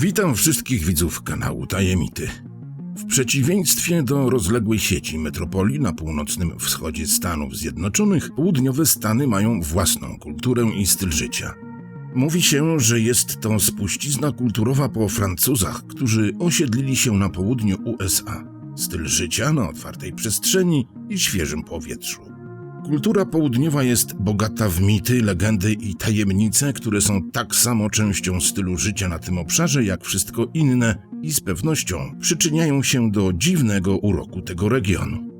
Witam wszystkich widzów kanału Tajemity. W przeciwieństwie do rozległej sieci metropolii na północnym wschodzie Stanów Zjednoczonych, południowe Stany mają własną kulturę i styl życia. Mówi się, że jest to spuścizna kulturowa po Francuzach, którzy osiedlili się na południu USA. Styl życia na otwartej przestrzeni i świeżym powietrzu. Kultura południowa jest bogata w mity, legendy i tajemnice, które są tak samo częścią stylu życia na tym obszarze jak wszystko inne i z pewnością przyczyniają się do dziwnego uroku tego regionu.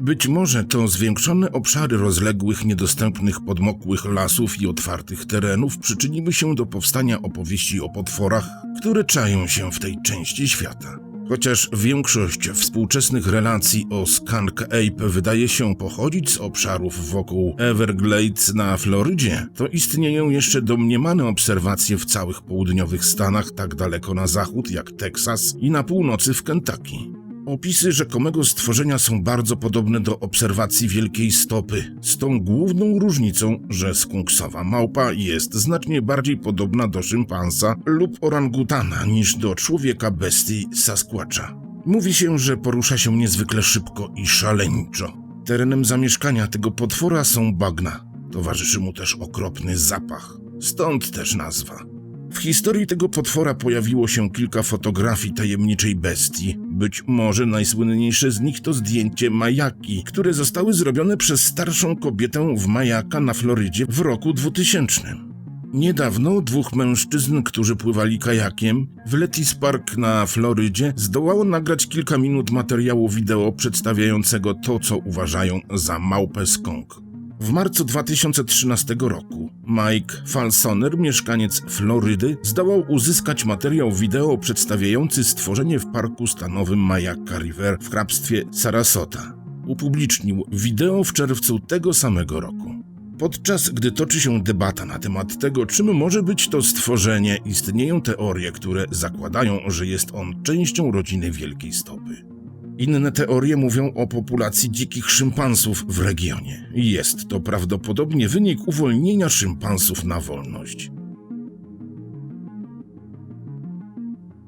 Być może to zwiększone obszary rozległych, niedostępnych, podmokłych lasów i otwartych terenów przyczyniły się do powstania opowieści o potworach, które czają się w tej części świata. Chociaż większość współczesnych relacji o Skunk Ape wydaje się pochodzić z obszarów wokół Everglades na Florydzie, to istnieją jeszcze domniemane obserwacje w całych południowych Stanach, tak daleko na zachód jak Teksas i na północy w Kentucky. Opisy rzekomego stworzenia są bardzo podobne do obserwacji wielkiej stopy, z tą główną różnicą, że skunksowa małpa jest znacznie bardziej podobna do szympansa lub orangutana niż do człowieka bestii Sasquatcha. Mówi się, że porusza się niezwykle szybko i szaleńczo. Terenem zamieszkania tego potwora są bagna. Towarzyszy mu też okropny zapach. Stąd też nazwa. W historii tego potwora pojawiło się kilka fotografii tajemniczej bestii. Być może najsłynniejsze z nich to zdjęcie Majaki, które zostały zrobione przez starszą kobietę w Majaka na Florydzie w roku 2000. Niedawno dwóch mężczyzn, którzy pływali kajakiem w Letis Park na Florydzie, zdołało nagrać kilka minut materiału wideo przedstawiającego to, co uważają za małpę skąk. W marcu 2013 roku Mike Falsoner, mieszkaniec Florydy, zdołał uzyskać materiał wideo przedstawiający stworzenie w parku stanowym Mayaka River w hrabstwie Sarasota. Upublicznił wideo w czerwcu tego samego roku. Podczas gdy toczy się debata na temat tego, czym może być to stworzenie, istnieją teorie, które zakładają, że jest on częścią rodziny Wielkiej Stopy. Inne teorie mówią o populacji dzikich szympansów w regionie. Jest to prawdopodobnie wynik uwolnienia szympansów na wolność.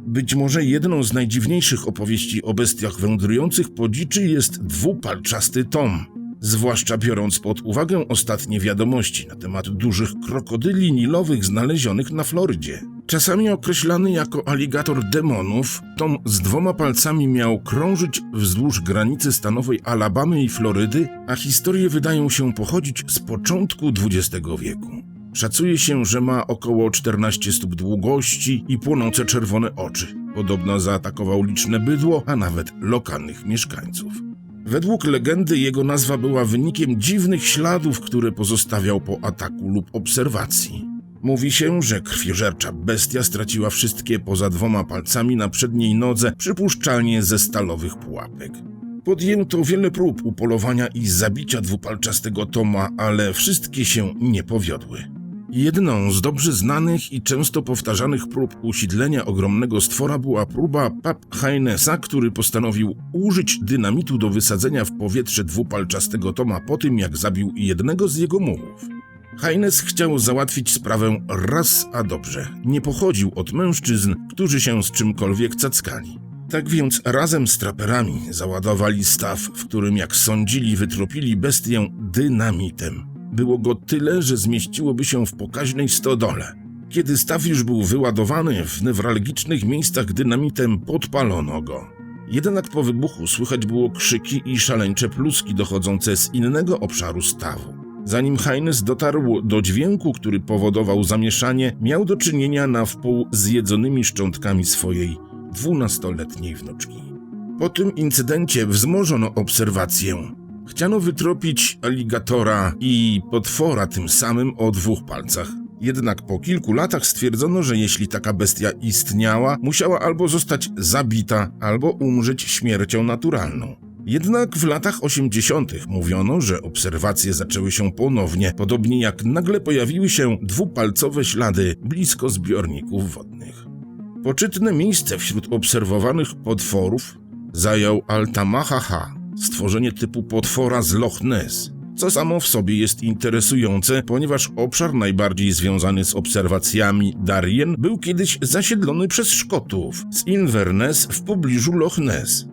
Być może jedną z najdziwniejszych opowieści o bestiach wędrujących po dziczy jest dwupalczasty tom, zwłaszcza biorąc pod uwagę ostatnie wiadomości na temat dużych krokodyli nilowych znalezionych na Florydzie. Czasami określany jako aligator demonów, Tom z dwoma palcami miał krążyć wzdłuż granicy stanowej Alabamy i Florydy, a historie wydają się pochodzić z początku XX wieku. Szacuje się, że ma około 14 stóp długości i płonące czerwone oczy. Podobno zaatakował liczne bydło, a nawet lokalnych mieszkańców. Według legendy jego nazwa była wynikiem dziwnych śladów, które pozostawiał po ataku lub obserwacji. Mówi się, że krwiożercza bestia straciła wszystkie poza dwoma palcami na przedniej nodze, przypuszczalnie ze stalowych pułapek. Podjęto wiele prób upolowania i zabicia dwupalczastego Toma, ale wszystkie się nie powiodły. Jedną z dobrze znanych i często powtarzanych prób usiedlenia ogromnego stwora była próba Pap Heinesa, który postanowił użyć dynamitu do wysadzenia w powietrze dwupalczastego Toma po tym, jak zabił jednego z jego mułów. Heines chciał załatwić sprawę raz a dobrze. Nie pochodził od mężczyzn, którzy się z czymkolwiek cackali. Tak więc razem z traperami załadowali staw, w którym jak sądzili wytropili bestię dynamitem. Było go tyle, że zmieściłoby się w pokaźnej stodole. Kiedy staw już był wyładowany, w newralgicznych miejscach dynamitem podpalono go. Jednak po wybuchu słychać było krzyki i szaleńcze pluski dochodzące z innego obszaru stawu. Zanim Heines dotarł do dźwięku, który powodował zamieszanie, miał do czynienia na wpół z jedzonymi szczątkami swojej dwunastoletniej wnuczki. Po tym incydencie wzmożono obserwację. Chciano wytropić aligatora i potwora tym samym o dwóch palcach. Jednak po kilku latach stwierdzono, że jeśli taka bestia istniała, musiała albo zostać zabita, albo umrzeć śmiercią naturalną. Jednak w latach 80. mówiono, że obserwacje zaczęły się ponownie, podobnie jak nagle pojawiły się dwupalcowe ślady blisko zbiorników wodnych. Poczytne miejsce wśród obserwowanych potworów zajął Altamahaha, stworzenie typu potwora z Loch Ness. co samo w sobie jest interesujące, ponieważ obszar najbardziej związany z obserwacjami Darien był kiedyś zasiedlony przez Szkotów z Inverness w pobliżu Loch Ness.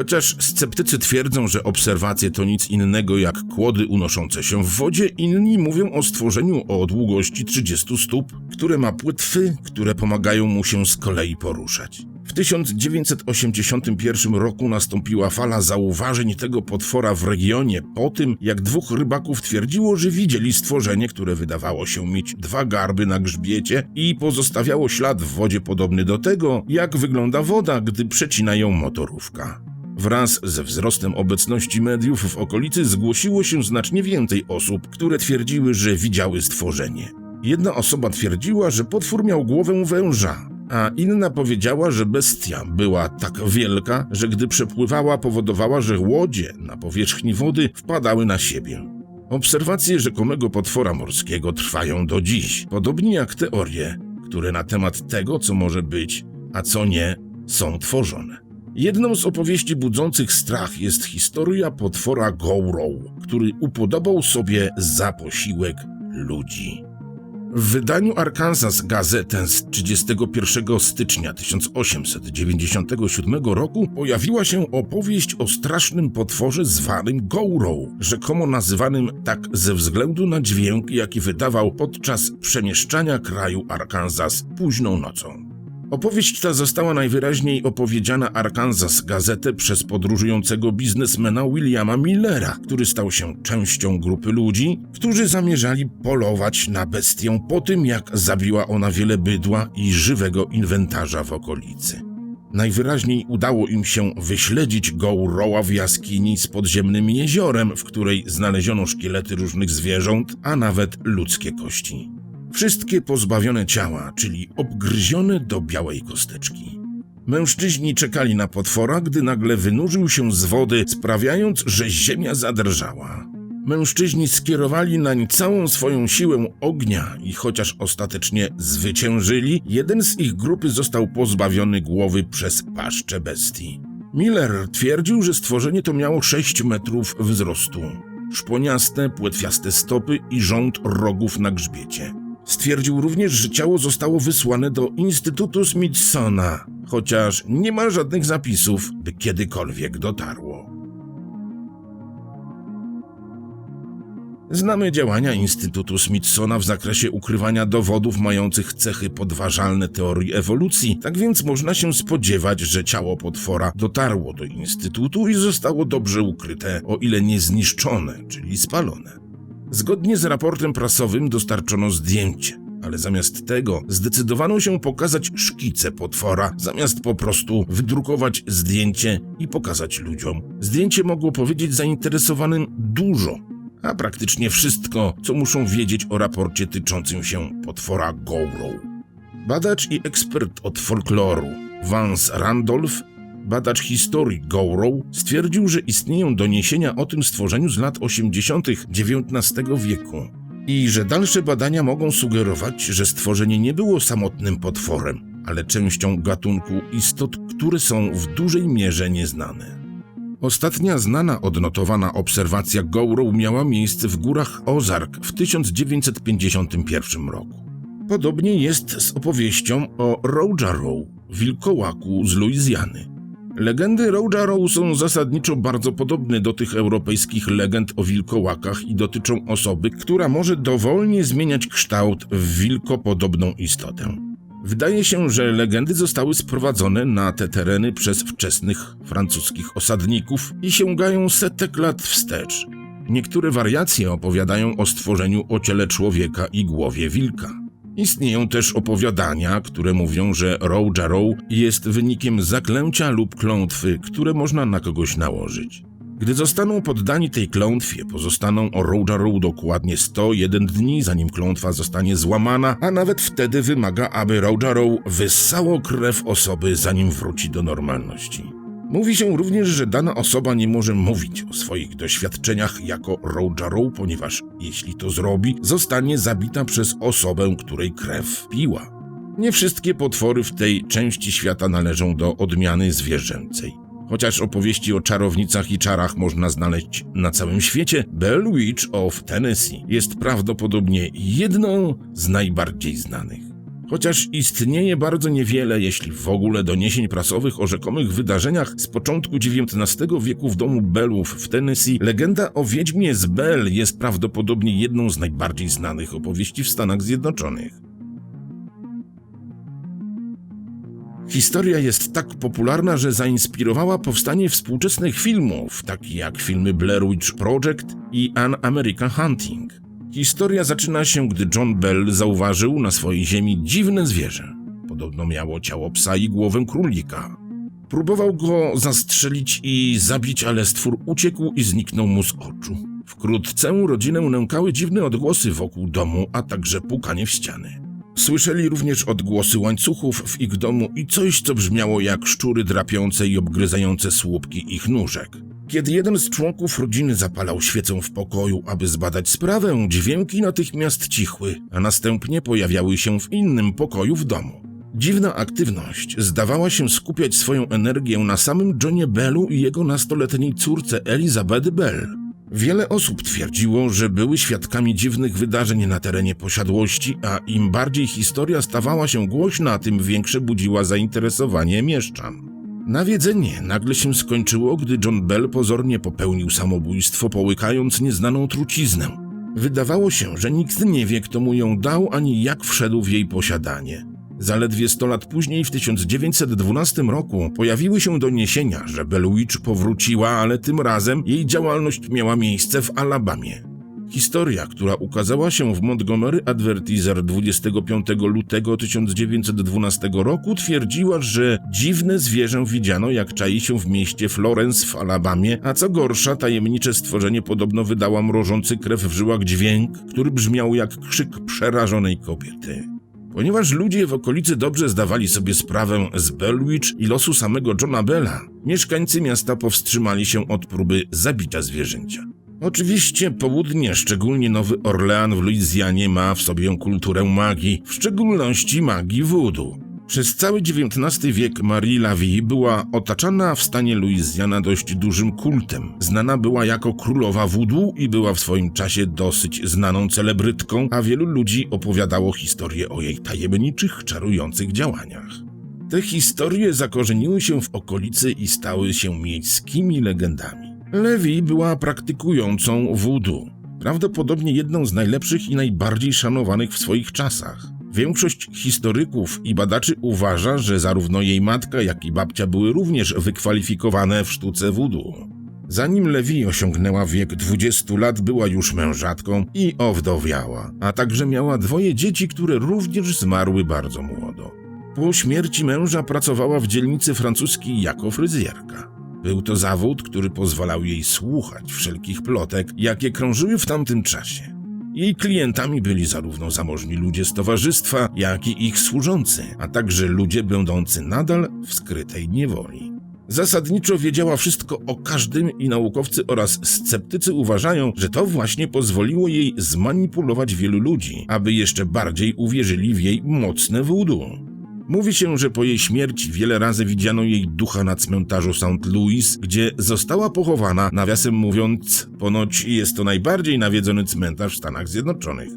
Chociaż sceptycy twierdzą, że obserwacje to nic innego jak kłody unoszące się w wodzie, inni mówią o stworzeniu o długości 30 stóp, które ma płetwy, które pomagają mu się z kolei poruszać. W 1981 roku nastąpiła fala zauważeń tego potwora w regionie po tym, jak dwóch rybaków twierdziło, że widzieli stworzenie, które wydawało się mieć dwa garby na grzbiecie i pozostawiało ślad w wodzie podobny do tego, jak wygląda woda, gdy przecina ją motorówka. Wraz ze wzrostem obecności mediów w okolicy zgłosiło się znacznie więcej osób, które twierdziły, że widziały stworzenie. Jedna osoba twierdziła, że potwór miał głowę węża, a inna powiedziała, że bestia była tak wielka, że gdy przepływała, powodowała, że łodzie na powierzchni wody wpadały na siebie. Obserwacje rzekomego potwora morskiego trwają do dziś, podobnie jak teorie, które na temat tego, co może być, a co nie, są tworzone. Jedną z opowieści budzących strach jest historia potwora Gowrow, który upodobał sobie za posiłek ludzi. W wydaniu Arkansas Gazetę z 31 stycznia 1897 roku pojawiła się opowieść o strasznym potworze zwanym Gowrow, rzekomo nazywanym tak ze względu na dźwięk, jaki wydawał podczas przemieszczania kraju Arkansas późną nocą. Opowieść ta została najwyraźniej opowiedziana Arkansas Gazetę przez podróżującego biznesmena Williama Millera, który stał się częścią grupy ludzi, którzy zamierzali polować na bestię po tym, jak zabiła ona wiele bydła i żywego inwentarza w okolicy. Najwyraźniej udało im się wyśledzić Gowrowa w jaskini z podziemnym jeziorem, w której znaleziono szkielety różnych zwierząt, a nawet ludzkie kości. Wszystkie pozbawione ciała, czyli obgryzione do białej kosteczki. Mężczyźni czekali na potwora, gdy nagle wynurzył się z wody, sprawiając, że ziemia zadrżała. Mężczyźni skierowali nań całą swoją siłę ognia i chociaż ostatecznie zwyciężyli, jeden z ich grupy został pozbawiony głowy przez paszczę bestii. Miller twierdził, że stworzenie to miało 6 metrów wzrostu. Szponiaste, płetwiaste stopy i rząd rogów na grzbiecie. Stwierdził również, że ciało zostało wysłane do Instytutu Smithsona, chociaż nie ma żadnych zapisów, by kiedykolwiek dotarło. Znamy działania Instytutu Smithsona w zakresie ukrywania dowodów mających cechy podważalne teorii ewolucji, tak więc można się spodziewać, że ciało potwora dotarło do Instytutu i zostało dobrze ukryte, o ile nie zniszczone, czyli spalone. Zgodnie z raportem prasowym dostarczono zdjęcie, ale zamiast tego zdecydowano się pokazać szkice potwora, zamiast po prostu wydrukować zdjęcie i pokazać ludziom. Zdjęcie mogło powiedzieć zainteresowanym dużo, a praktycznie wszystko, co muszą wiedzieć o raporcie tyczącym się potwora Gowrow. Badacz i ekspert od folkloru Vance Randolph badacz historii Gowrow stwierdził, że istnieją doniesienia o tym stworzeniu z lat 80. XIX wieku i że dalsze badania mogą sugerować, że stworzenie nie było samotnym potworem, ale częścią gatunku istot, które są w dużej mierze nieznane. Ostatnia znana odnotowana obserwacja Gowrow miała miejsce w górach Ozark w 1951 roku. Podobnie jest z opowieścią o Rojarow, wilkołaku z Luizjany. Legendy Row są zasadniczo bardzo podobne do tych europejskich legend o wilkołakach i dotyczą osoby, która może dowolnie zmieniać kształt w wilkopodobną istotę. Wydaje się, że legendy zostały sprowadzone na te tereny przez wczesnych francuskich osadników i sięgają setek lat wstecz. Niektóre wariacje opowiadają o stworzeniu o ciele człowieka i głowie wilka. Istnieją też opowiadania, które mówią, że Row Jarrow jest wynikiem zaklęcia lub klątwy, które można na kogoś nałożyć. Gdy zostaną poddani tej klątwie, pozostaną o Row Jarrow dokładnie 101 dni, zanim klątwa zostanie złamana, a nawet wtedy wymaga, aby Row Jarrow wyssało krew osoby, zanim wróci do normalności. Mówi się również, że dana osoba nie może mówić o swoich doświadczeniach jako Rojarow, ponieważ jeśli to zrobi, zostanie zabita przez osobę, której krew piła. Nie wszystkie potwory w tej części świata należą do odmiany zwierzęcej. Chociaż opowieści o czarownicach i czarach można znaleźć na całym świecie, Bell Witch of Tennessee jest prawdopodobnie jedną z najbardziej znanych. Chociaż istnieje bardzo niewiele, jeśli w ogóle, doniesień prasowych o rzekomych wydarzeniach z początku XIX wieku w domu Bellów w Tennessee, legenda o Wiedźmie z Bell jest prawdopodobnie jedną z najbardziej znanych opowieści w Stanach Zjednoczonych. Historia jest tak popularna, że zainspirowała powstanie współczesnych filmów, takich jak filmy Blair Witch Project i An American Hunting. Historia zaczyna się, gdy John Bell zauważył na swojej ziemi dziwne zwierzę. Podobno miało ciało psa i głowę królika. Próbował go zastrzelić i zabić, ale stwór uciekł i zniknął mu z oczu. Wkrótce rodzinę nękały dziwne odgłosy wokół domu, a także pukanie w ściany. Słyszeli również odgłosy łańcuchów w ich domu i coś, co brzmiało jak szczury drapiące i obgryzające słupki ich nóżek. Kiedy jeden z członków rodziny zapalał świecę w pokoju, aby zbadać sprawę, dźwięki natychmiast cichły, a następnie pojawiały się w innym pokoju w domu. Dziwna aktywność zdawała się skupiać swoją energię na samym Johnie Bellu i jego nastoletniej córce Elizabeth Bell. Wiele osób twierdziło, że były świadkami dziwnych wydarzeń na terenie posiadłości, a im bardziej historia stawała się głośna, tym większe budziła zainteresowanie mieszczan. Nawiedzenie nagle się skończyło, gdy John Bell pozornie popełnił samobójstwo, połykając nieznaną truciznę. Wydawało się, że nikt nie wie, kto mu ją dał, ani jak wszedł w jej posiadanie. Zaledwie 100 lat później, w 1912 roku, pojawiły się doniesienia, że Bell Witch powróciła, ale tym razem jej działalność miała miejsce w Alabamie. Historia, która ukazała się w Montgomery Advertiser 25 lutego 1912 roku, twierdziła, że dziwne zwierzę widziano, jak czai się w mieście Florence w Alabamie, a co gorsza, tajemnicze stworzenie podobno wydało mrożący krew w żyłach dźwięk, który brzmiał jak krzyk przerażonej kobiety. Ponieważ ludzie w okolicy dobrze zdawali sobie sprawę z Bellwitch i losu samego Johna Bella, mieszkańcy miasta powstrzymali się od próby zabicia zwierzęcia. Oczywiście południe, szczególnie Nowy Orlean w Luizjanie ma w sobie kulturę magii, w szczególności magii voodoo. Przez cały XIX wiek Marie Lavie była otaczana w stanie Luizjana dość dużym kultem. Znana była jako królowa voodoo i była w swoim czasie dosyć znaną celebrytką, a wielu ludzi opowiadało historie o jej tajemniczych, czarujących działaniach. Te historie zakorzeniły się w okolicy i stały się miejskimi legendami. Lewi była praktykującą voodoo, prawdopodobnie jedną z najlepszych i najbardziej szanowanych w swoich czasach. Większość historyków i badaczy uważa, że zarówno jej matka, jak i babcia były również wykwalifikowane w sztuce voodoo. Zanim Lewi osiągnęła wiek 20 lat, była już mężatką i owdowiała, a także miała dwoje dzieci, które również zmarły bardzo młodo. Po śmierci męża pracowała w dzielnicy francuskiej jako fryzjerka. Był to zawód, który pozwalał jej słuchać wszelkich plotek, jakie krążyły w tamtym czasie. Jej klientami byli zarówno zamożni ludzie z towarzystwa, jak i ich służący, a także ludzie będący nadal w skrytej niewoli. Zasadniczo wiedziała wszystko o każdym i naukowcy oraz sceptycy uważają, że to właśnie pozwoliło jej zmanipulować wielu ludzi, aby jeszcze bardziej uwierzyli w jej mocne voodoo. Mówi się, że po jej śmierci wiele razy widziano jej ducha na cmentarzu St. Louis, gdzie została pochowana, nawiasem mówiąc, ponoć jest to najbardziej nawiedzony cmentarz w Stanach Zjednoczonych.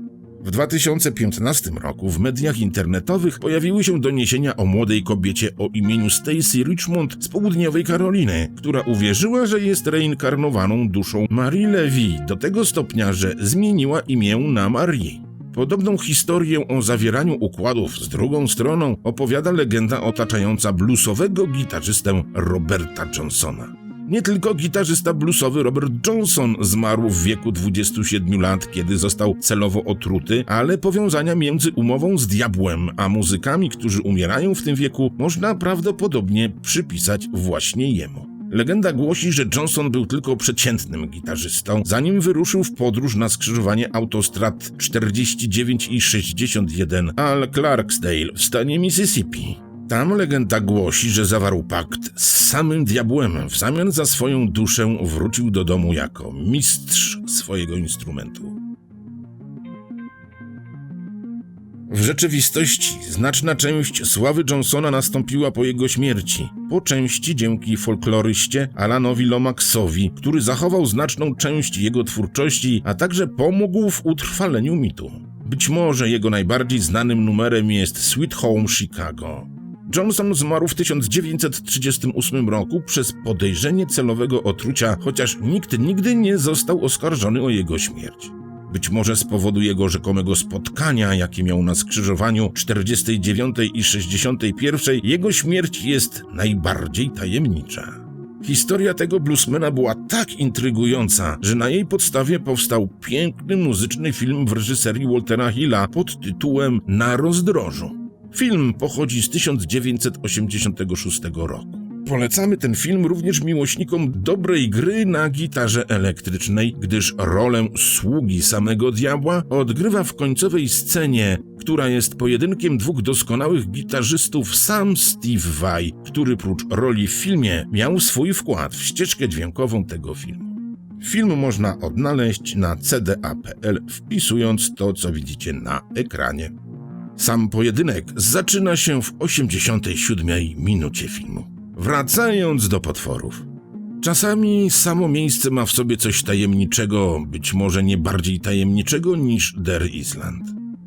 W 2015 roku w mediach internetowych pojawiły się doniesienia o młodej kobiecie o imieniu Stacy Richmond z południowej Karoliny, która uwierzyła, że jest reinkarnowaną duszą Marie Levy do tego stopnia, że zmieniła imię na Marie. Podobną historię o zawieraniu układów z drugą stroną opowiada legenda otaczająca bluesowego gitarzystę Roberta Johnsona. Nie tylko gitarzysta bluesowy Robert Johnson zmarł w wieku 27 lat, kiedy został celowo otruty, ale powiązania między umową z diabłem a muzykami, którzy umierają w tym wieku, można prawdopodobnie przypisać właśnie jemu. Legenda głosi, że Johnson był tylko przeciętnym gitarzystą, zanim wyruszył w podróż na skrzyżowanie autostrad 49 i 61 Al Clarksdale w stanie Mississippi. Tam legenda głosi, że zawarł pakt z samym diabłem. W zamian za swoją duszę wrócił do domu jako mistrz swojego instrumentu. W rzeczywistości znaczna część sławy Johnsona nastąpiła po jego śmierci, po części dzięki folkloryście Alanowi Lomaxowi, który zachował znaczną część jego twórczości, a także pomógł w utrwaleniu mitu. Być może jego najbardziej znanym numerem jest Sweet Home Chicago. Johnson zmarł w 1938 roku przez podejrzenie celowego otrucia, chociaż nikt nigdy nie został oskarżony o jego śmierć. Być może z powodu jego rzekomego spotkania, jakie miał na skrzyżowaniu 49 i 61, jego śmierć jest najbardziej tajemnicza. Historia tego bluesmana była tak intrygująca, że na jej podstawie powstał piękny muzyczny film w reżyserii Waltera Hilla pod tytułem Na rozdrożu. Film pochodzi z 1986 roku. Polecamy ten film również miłośnikom dobrej gry na gitarze elektrycznej, gdyż rolę sługi samego diabła odgrywa w końcowej scenie, która jest pojedynkiem dwóch doskonałych gitarzystów sam Steve Vai, który prócz roli w filmie miał swój wkład w ścieżkę dźwiękową tego filmu. Film można odnaleźć na cda.pl wpisując to, co widzicie na ekranie. Sam pojedynek zaczyna się w 87 minucie filmu. Wracając do potworów. Czasami samo miejsce ma w sobie coś tajemniczego, być może nie bardziej tajemniczego niż Der Island.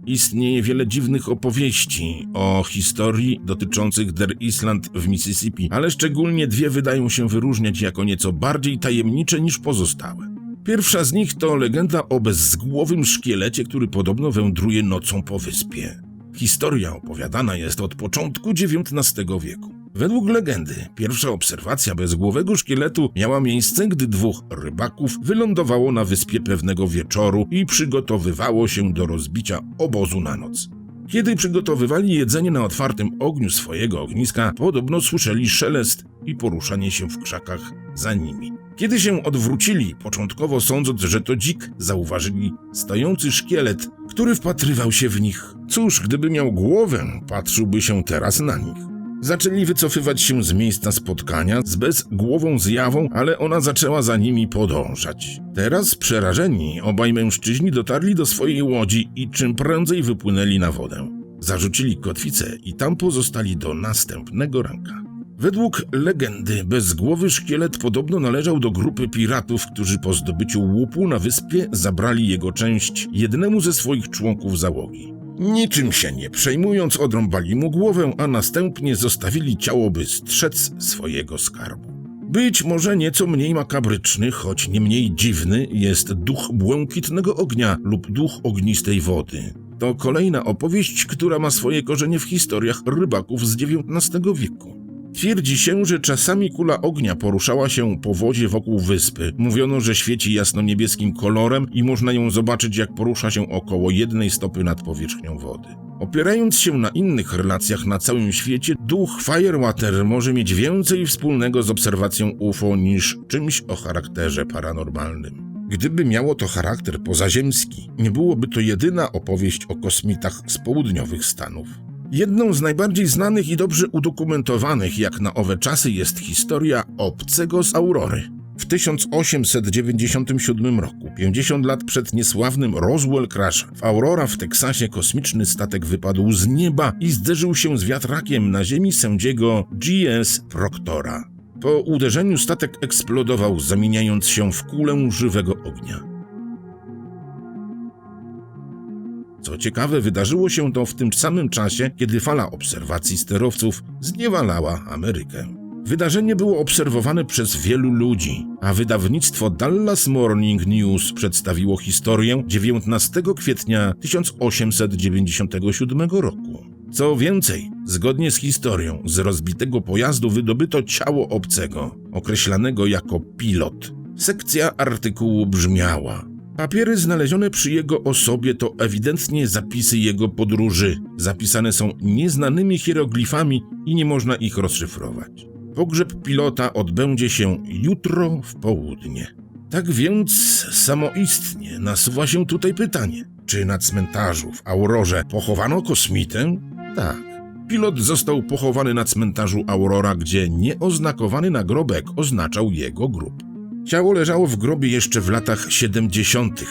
Istnieje wiele dziwnych opowieści o historii dotyczących Der Island w Mississippi, ale szczególnie dwie wydają się wyróżniać jako nieco bardziej tajemnicze niż pozostałe. Pierwsza z nich to legenda o bezzgłowym szkielecie, który podobno wędruje nocą po wyspie. Historia opowiadana jest od początku XIX wieku. Według legendy, pierwsza obserwacja bezgłowego szkieletu miała miejsce, gdy dwóch rybaków wylądowało na wyspie pewnego wieczoru i przygotowywało się do rozbicia obozu na noc. Kiedy przygotowywali jedzenie na otwartym ogniu swojego ogniska, podobno słyszeli szelest i poruszanie się w krzakach za nimi. Kiedy się odwrócili, początkowo sądząc, że to dzik, zauważyli stojący szkielet, który wpatrywał się w nich. Cóż, gdyby miał głowę, patrzyłby się teraz na nich. Zaczęli wycofywać się z miejsca spotkania z bezgłową zjawą, ale ona zaczęła za nimi podążać. Teraz przerażeni, obaj mężczyźni dotarli do swojej łodzi i czym prędzej wypłynęli na wodę. Zarzucili kotwicę i tam pozostali do następnego ranka. Według legendy bezgłowy szkielet podobno należał do grupy piratów, którzy po zdobyciu łupu na wyspie zabrali jego część jednemu ze swoich członków załogi. Niczym się nie przejmując, odrąbali mu głowę, a następnie zostawili ciało, by strzec swojego skarbu. Być może nieco mniej makabryczny, choć nie mniej dziwny, jest duch błękitnego ognia lub duch ognistej wody. To kolejna opowieść, która ma swoje korzenie w historiach rybaków z XIX wieku. Twierdzi się, że czasami kula ognia poruszała się po wodzie wokół wyspy. Mówiono, że świeci jasno-niebieskim kolorem i można ją zobaczyć, jak porusza się około jednej stopy nad powierzchnią wody. Opierając się na innych relacjach na całym świecie, duch Firewater może mieć więcej wspólnego z obserwacją UFO niż czymś o charakterze paranormalnym. Gdyby miało to charakter pozaziemski, nie byłoby to jedyna opowieść o kosmitach z południowych Stanów. Jedną z najbardziej znanych i dobrze udokumentowanych jak na owe czasy jest historia obcego z Aurory. W 1897 roku, 50 lat przed niesławnym Roswell Crash, w Aurora w Teksasie kosmiczny statek wypadł z nieba i zderzył się z wiatrakiem na ziemi sędziego G.S. Proctora. Po uderzeniu statek eksplodował, zamieniając się w kulę żywego ognia. Co ciekawe, wydarzyło się to w tym samym czasie, kiedy fala obserwacji sterowców zniewalała Amerykę. Wydarzenie było obserwowane przez wielu ludzi, a wydawnictwo Dallas Morning News przedstawiło historię 19 kwietnia 1897 roku. Co więcej, zgodnie z historią, z rozbitego pojazdu wydobyto ciało obcego, określanego jako pilot. Sekcja artykułu brzmiała: Papiery znalezione przy jego osobie to ewidentnie zapisy jego podróży. Zapisane są nieznanymi hieroglifami i nie można ich rozszyfrować. Pogrzeb pilota odbędzie się jutro w południe. Tak więc samoistnie nasuwa się tutaj pytanie: czy na cmentarzu w Aurorze pochowano kosmitę? Tak. Pilot został pochowany na cmentarzu Aurora, gdzie nieoznakowany nagrobek oznaczał jego grób. Ciało leżało w grobie jeszcze w latach 70.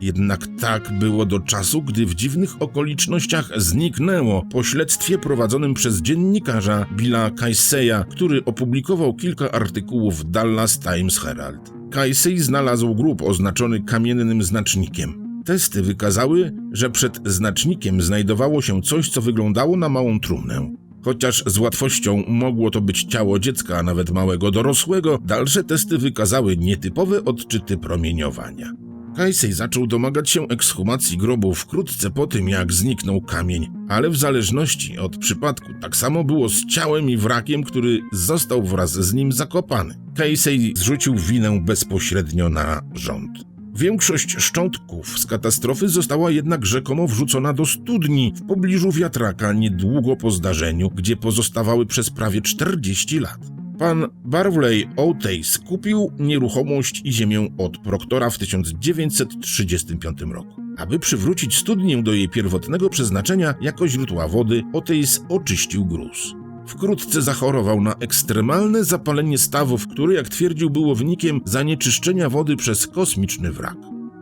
Jednak tak było do czasu, gdy w dziwnych okolicznościach zniknęło po śledztwie prowadzonym przez dziennikarza Billa Kaiseya, który opublikował kilka artykułów w Dallas Times Herald. Kaisei znalazł grób oznaczony kamiennym znacznikiem. Testy wykazały, że przed znacznikiem znajdowało się coś, co wyglądało na małą trumnę. Chociaż z łatwością mogło to być ciało dziecka, a nawet małego dorosłego, dalsze testy wykazały nietypowe odczyty promieniowania. Kajsej zaczął domagać się ekshumacji grobu wkrótce po tym, jak zniknął kamień, ale w zależności od przypadku tak samo było z ciałem i wrakiem, który został wraz z nim zakopany. Casey zrzucił winę bezpośrednio na rząd. Większość szczątków z katastrofy została jednak rzekomo wrzucona do studni w pobliżu wiatraka niedługo po zdarzeniu, gdzie pozostawały przez prawie 40 lat. Pan Barwley Oates kupił nieruchomość i ziemię od proktora w 1935 roku. Aby przywrócić studnię do jej pierwotnego przeznaczenia jako źródła wody, Oates oczyścił gruz. Wkrótce zachorował na ekstremalne zapalenie stawów, które, jak twierdził, było wynikiem zanieczyszczenia wody przez kosmiczny wrak.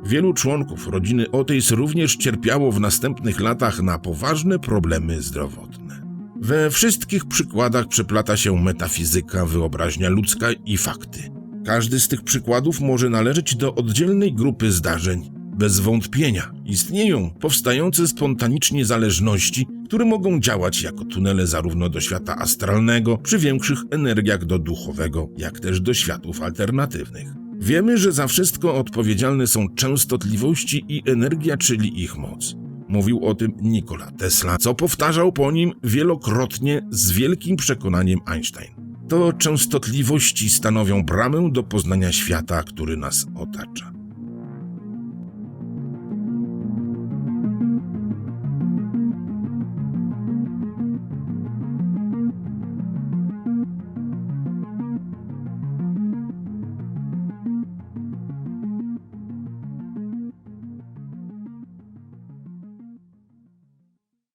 Wielu członków rodziny Otis również cierpiało w następnych latach na poważne problemy zdrowotne. We wszystkich przykładach przeplata się metafizyka, wyobraźnia ludzka i fakty. Każdy z tych przykładów może należeć do oddzielnej grupy zdarzeń. Bez wątpienia istnieją powstające spontanicznie zależności, które mogą działać jako tunele zarówno do świata astralnego, przy większych energiach do duchowego, jak też do światów alternatywnych. Wiemy, że za wszystko odpowiedzialne są częstotliwości i energia, czyli ich moc. Mówił o tym Nikola Tesla, co powtarzał po nim wielokrotnie z wielkim przekonaniem Einstein. To częstotliwości stanowią bramę do poznania świata, który nas otacza.